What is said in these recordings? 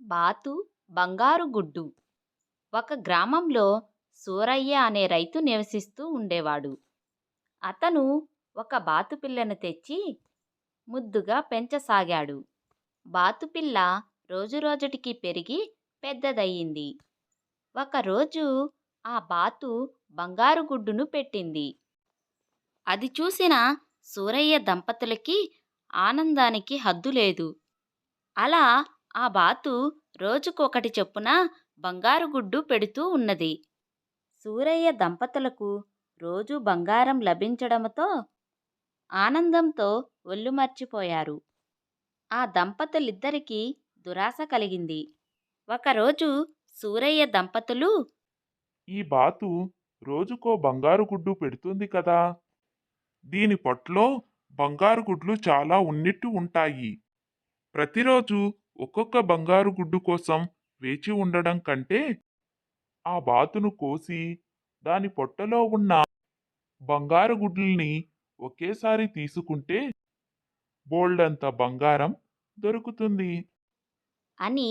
బాతు బంగారు గుడ్డు. ఒక గ్రామంలో సూరయ్య అనే రైతు నివసిస్తూ ఉండేవాడు. అతను ఒక బాతుపిల్లను తెచ్చి ముద్దుగా పెంచసాగాడు. బాతుపిల్ల రోజురోజుటికి పెరిగి పెద్దదయ్యింది. ఒకరోజు ఆ బాతు బంగారు గుడ్డును పెట్టింది. అది చూసిన సూరయ్య దంపతులకి ఆనందానికి హద్దు లేదు. అలా ఆ బాతు రోజుకొకటి చొప్పున బంగారు గుడ్డు పెడుతూ ఉన్నది. సూరయ్య దంపతులకు రోజు బంగారం లభించడంతో ఆనందంతో ఒళ్ళు మర్చిపోయారు. ఆ దంపతులిద్దరికీ దురాశ కలిగింది. ఒకరోజు సూరయ్య దంపతులు ఈ బాతు రోజుకో బంగారు గుడ్డు పెడుతుంది కదా? దీని పొట్లో బంగారు గుడ్లు చాలా ఉన్నట్టు ఉంటాయి. ప్రతిరోజు ఒక్కొక్క బంగారు గుడ్డు కోసం వేచి ఉండడం కంటే ఆ బాతును కోసి దాని పొట్టలో ఉన్న బంగారు గుడ్లని ఒకేసారి తీసుకుంటే బోల్డంత బంగారం దొరుకుతుంది అని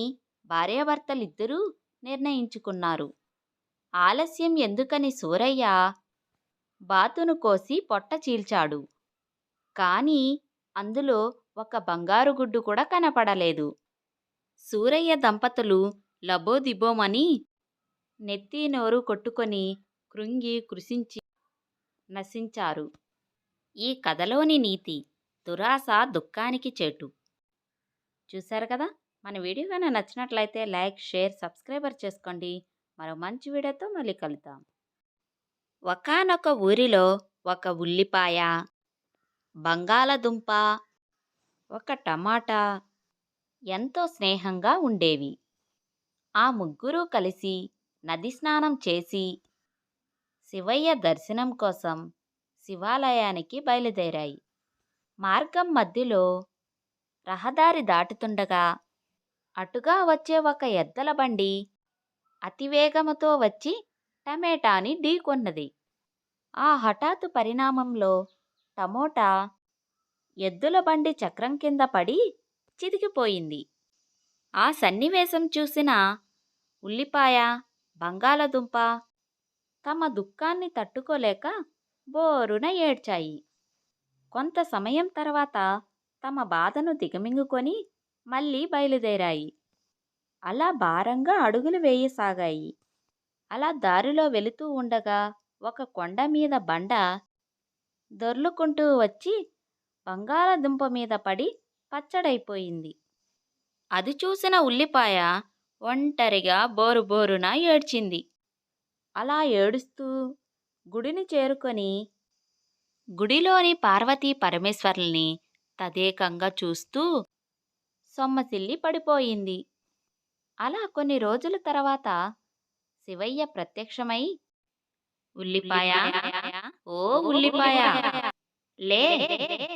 భార్యాభర్తలిద్దరూ నిర్ణయించుకున్నారు. ఆలస్యం ఎందుకని సూరయ్య? బాతును కోసి పొట్ట చీల్చాడు. కానీ అందులో ఒక బంగారు గుడ్డు కూడా కనపడలేదు. సూరయ్య దంపతులు లబోదిబోమని నెత్తి నోరు కొట్టుకొని కృంగి కృషించి నశించారు. ఈ కథలోని నీతి దురాశ దుఃఖానికి చేటు. చూశారు కదా? మన వీడియో కానీ నచ్చినట్లయితే లైక్ షేర్ సబ్స్క్రైబర్ చేసుకోండి. మరో మంచి వీడియోతో మళ్ళీ కలుద్దాం. ఒకానొక ఊరిలో ఒక ఉల్లిపాయ బంగాళదుంప ఒక టమాటా ఎంతో స్నేహంగా ఉండేవి. ఆ ముగ్గురూ కలిసి నది స్నానం చేసి శివయ్య దర్శనం కోసం శివాలయానికి బయలుదేరాయి. మార్గం మధ్యలో రహదారి దాటుతుండగా అటుగా వచ్చే ఒక ఎద్దల బండి అతివేగముతో వచ్చి టమేటాని ఢీకొన్నది. ఆ హఠాత్తు పరిణామంలో టమోటా ఎద్దుల బండి చక్రం కింద పడి చితికిపోయింది. ఆ సన్నివేశం చూసిన ఉల్లిపాయ బంగాళదుంప తమ దుఃఖాన్ని తట్టుకోలేక బోరున ఏడ్చాయి. కొంత సమయం తర్వాత తమ బాధను దిగమింగుకొని మళ్ళీ బయలుదేరాయి. అలా భారంగా అడుగులు వేయసాగాయి. అలా దారిలో వెళుతూ ఉండగా ఒక కొండ మీద బండ దొర్లుకుంటూ వచ్చి బంగాళదుంప మీద పడి పచ్చడైపోయింది. అది చూసిన ఉల్లిపాయ ఒంటరిగా బోరు బోరున ఏడ్చింది. అలా ఏడుస్తూ గుడిని చేరుకొని గుడిలోని పార్వతీ పరమేశ్వర్ల్ని తదేకంగా చూస్తూ సొమ్మసిల్లి పడిపోయింది. అలా కొన్ని రోజుల తర్వాత శివయ్య ప్రత్యక్షమై ఉల్లిపాయ ఓ ఉల్లిపాయ లే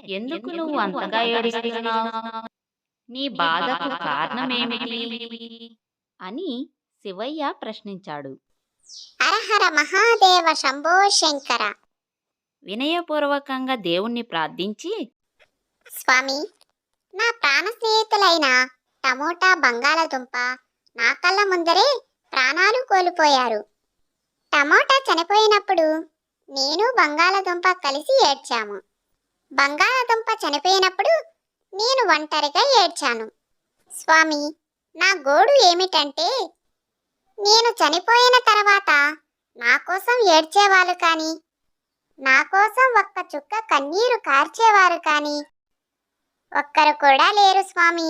ఎందుకు నువ్వు అంతగా ఏడుస్తున్నావు? నీ బాధకు కారణమేమిటి? అని శివయ్య ప్రశ్నించాడు. హరహర మహాదేవ శంభో శంకర. వినయపూర్వకంగా దేవుణ్ణి ప్రార్థించి స్వామి నా ప్రాణ స్నేహితులైన టమోటా బంగాళదుంప నా కళ్ళ ముందరే ప్రాణాలు కోల్పోయారు. టమోటా చనిపోయినప్పుడు నేను బంగాళదుంప కలిసి ఏడ్చాము. బంగాళదుంప చనిపోయినప్పుడు నేను ఒంటరిగా ఏడ్చాను. స్వామి నా గోడు ఏమిటంటే నేను చనిపోయిన తర్వాత నా కోసం ఏడ్చేవాళ్ళు కానీ నా కోసం ఒక్క చుక్క కన్నీరు కార్చేవారు కానీ ఒక్కరు కూడా లేరు స్వామి.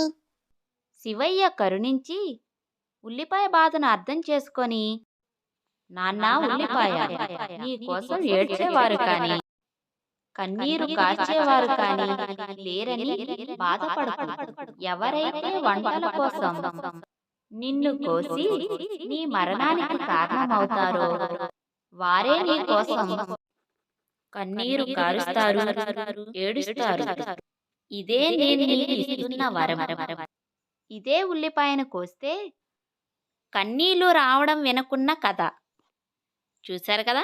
శివయ్య కరుణించి ఉల్లిపాయ బాధను అర్థం చేసుకొని నాన్న ఉల్లిపాయ నీ కోసం ఏడ్చేవారు కాని కన్నీరు కార్చేవారు కాని లేరని బాధపడకు ఎవరైతే వంటల కోసం నిన్ను కోసి నీ మరణానికి కారణమవుతారో. వారే నీ కోసం కన్నీరు కారుస్తారు ఏడుస్తారు. ఇదే నేను నీకు ఇస్తున్న వరం. ఇదే ఉల్లిపాయను కోస్తే కన్నీళ్ళు రావడం వినకున్న కథ. చూశారు కదా?